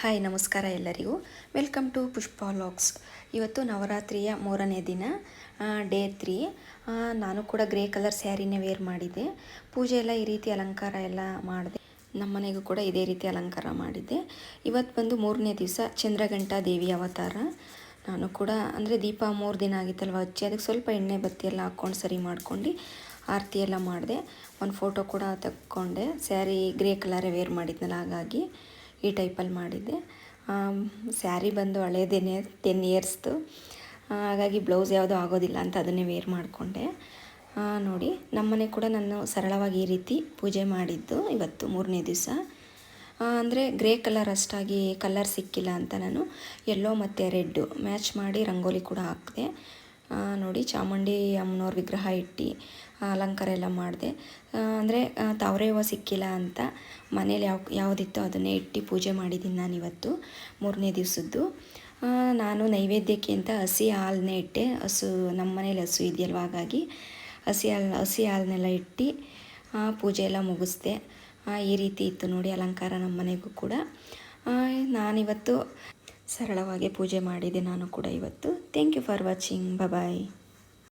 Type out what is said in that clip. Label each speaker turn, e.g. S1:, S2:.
S1: Hi, ನಮಸ್ಕಾರ ಎಲ್ಲರಿಗೂ. Welcome to Pushpa logs ಇವತ್ತು ನವರಾತ್ರಿಯ ಮೂರನೇ ದಿನ ಡೇ ತ್ರೀ ನಾನು ಕೂಡ ಗ್ರೇ ಕಲರ್ ಸ್ಯಾರಿನೇ ವೇರ್ ಮಾಡಿದ್ದೆ. ಪೂಜೆ ಎಲ್ಲ ಈ ರೀತಿ ಅಲಂಕಾರ ಎಲ್ಲ ಮಾಡಿದೆ. ನಮ್ಮ ಮನೆಗೂ ಕೂಡ ಇದೇ ರೀತಿ ಅಲಂಕಾರ ಮಾಡಿದ್ದೆ. ಇವತ್ತು ಬಂದು ಮೂರನೇ ದಿವಸ ಚಂದ್ರಘಂಟಾ ದೇವಿ ಅವತಾರ. ನಾನು ಕೂಡ, ಅಂದರೆ ದೀಪ ಮೂರು ದಿನ ಆಗಿತ್ತಲ್ವ ಹಚ್ಚಿ, ಅದಕ್ಕೆ ಸ್ವಲ್ಪ ಎಣ್ಣೆ ಬತ್ತಿ ಎಲ್ಲ ಹಾಕ್ಕೊಂಡು ಸರಿ ಮಾಡ್ಕೊಂಡು ಆರತಿ ಎಲ್ಲ ಮಾಡಿದೆ. ಒಂದು ಫೋಟೋ ಕೂಡ ತಕ್ಕೊಂಡೆ. ಸ್ಯಾರಿ ಗ್ರೇ ಕಲರೇ ವೇರ್ ಮಾಡಿದ್ನಲ್ಲ, ಹಾಗಾಗಿ. ಈ ಟೈಪಲ್ಲಿ ಮಾಡಿದ್ದೆ. ಸ್ಯಾರಿ ಬಂದು ಹಳೇದೇನೆ ಟೆನ್ ಇಯರ್ಸ್ದು ಹಾಗಾಗಿ ಬ್ಲೌಸ್ ಯಾವುದೂ ಆಗೋದಿಲ್ಲ ಅಂತ ಅದನ್ನೇ ವೇರ್ ಮಾಡಿಕೊಂಡೆ. ನೋಡಿ, ನಮ್ಮನೆ ಕೂಡ ನಾನು ಸರಳವಾಗಿ ಈ ರೀತಿ ಪೂಜೆ ಮಾಡಿದ್ದು ಇವತ್ತು ಮೂರನೇ ದಿವಸ. ಅಂದರೆ ಗ್ರೇ ಕಲರ್ ಅಷ್ಟಾಗಿ ಕಲರ್ ಸಿಕ್ಕಿಲ್ಲ ಅಂತ ನಾನು ಎಲ್ಲೋ ಮತ್ತು ರೆಡ್ಡು ಮ್ಯಾಚ್ ಮಾಡಿ ರಂಗೋಲಿ ಕೂಡ ಹಾಕಿದೆ. ನೋಡಿ ಚಾಮುಂಡಿ ಅಮ್ಮನವ್ರ ವಿಗ್ರಹ ಇಟ್ಟು ಅಲಂಕಾರ ಎಲ್ಲ ಮಾಡಿದೆ. ಅಂದರೆ ತಾವರೆ ಹೂವು ಸಿಕ್ಕಿಲ್ಲ ಅಂತ ಮನೇಲಿ ಯಾವ, ಯಾವುದಿತ್ತೋ ಅದನ್ನೇ ಇಟ್ಟು ಪೂಜೆ ಮಾಡಿದ್ದೀನಿ ನಾನು ಇವತ್ತು, ಮೂರನೇ ದಿವಸದ್ದು. ನಾನು ನೈವೇದ್ಯಕ್ಕೆ ಅಂತ ಹಸಿ ಹಾಲನ್ನೇ ಇಟ್ಟೆ. ಹಸು, ನಮ್ಮ ಮನೇಲಿ ಹಸು ಇದೆಯಲ್ವ, ಹಾಗಾಗಿ ಹಸಿ ಹಾಲು, ಹಸಿ ಹಾಲನ್ನೆಲ್ಲ ಇಟ್ಟು ಪೂಜೆ ಎಲ್ಲ ಮುಗಿಸ್ದೆ. ಈ ರೀತಿ ಇತ್ತು ನೋಡಿ ಅಲಂಕಾರ ನಮ್ಮ ಮನೆಗೂ ಕೂಡ. ನಾನಿವತ್ತು ಸರಳವಾಗಿ ಪೂಜೆ ಮಾಡಿದೆ ನಾನು ಕೂಡ ಇವತ್ತು. Thank you for watching bye